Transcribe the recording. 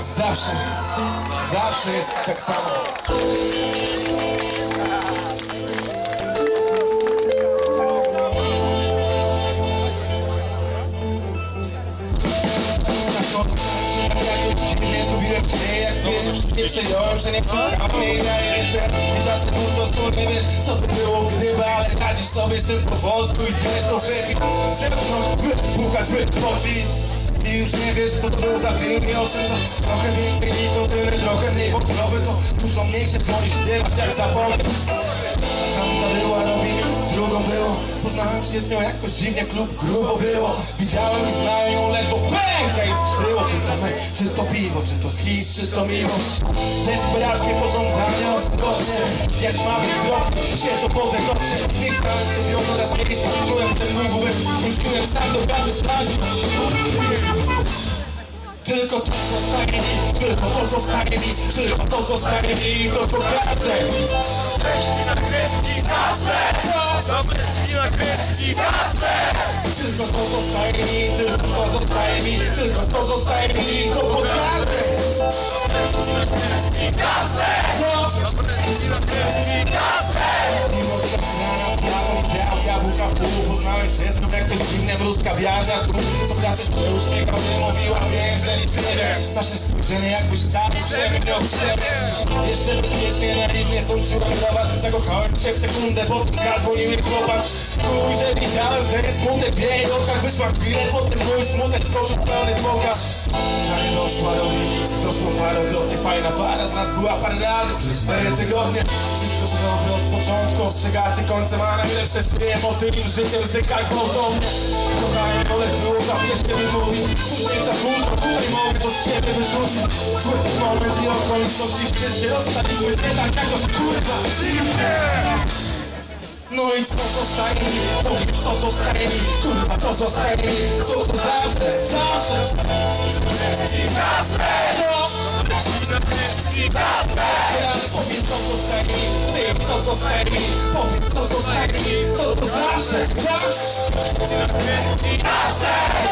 Zawsze, zawsze jest tak samo. Nie przejąłem, że nie szukam mnie Ja jestem i czasem po prostu nie wiesz Co by było gdyby, ale radzisz sobie z tym po wąsku Idziesz to wypić, zepchnąć, wypukać, wypocić i już nie wiesz co był za i czym to Trochę więcej nikotyny, trochę mniej wątroby To dużo mniej się dzwoni śpiewać jak zapomnę. Tamta była robi, drugą było. Poznałem się z nią jakoś dziwnie, klub grubo było. Widziałem i znałem ją ledwo pęk zaiskrzyło Czy to my, czy to piwo, czy to schis, czy to miłość. Desperackie pożądania ostrożnie. Jak mamy wzrok, świeżo podegocznie Nie chciałem się wiązać raz miejsca Czułem ten mój byłem, wróciłem sam do pracy straży tylko to zostanie mi, tylko to zostanie mi, tylko to zostanie mi i to pokażę Co? Dobre skina, kreski, kasę! Tylko to zostaje mi, tylko to zostaje mi, tylko to zostaje mi i to pokażę Co? Mimo wiarna tu Sokrates się uśmiechał, nie mówiła, wiem, że nic nie wiem. Nasze spojrzenie jakbyś dał siebie, miał siebie. Jeszcze bezpiecznie naiwnie sądziłem prowadź Zakochałem się w sekundę, potem zadzwonił jej chłopak. Chuj, że widziałem ten smutek w jej oczach Wyszła chwilę, potem mój smutek skoczył pełny pokaz Tak doszła do mnie, doszło parokrotnie Fajna para z nas była parę razy przez cztery tygodnie Wszystko zdrowe od początku, ostrzegacie końcem A na ile przeżyję po tym życiem zdykać gwałtownie Kochanie, ale było za wcześnie wymówił Później za późno, tutaj mogę to z siebie wyrzucić Zły moment i okoliczności się rozstaliśmy, nie tak jakoś kurwa no i co zostaje mi? Co zostaje mi? Kurwa co zostaje mi? Co to zawsze, zawsze Co? prywatne Powiem co zostaje mi, tym co zostaje mi Powiem co zostaje mi, co to znaczy, znasz? I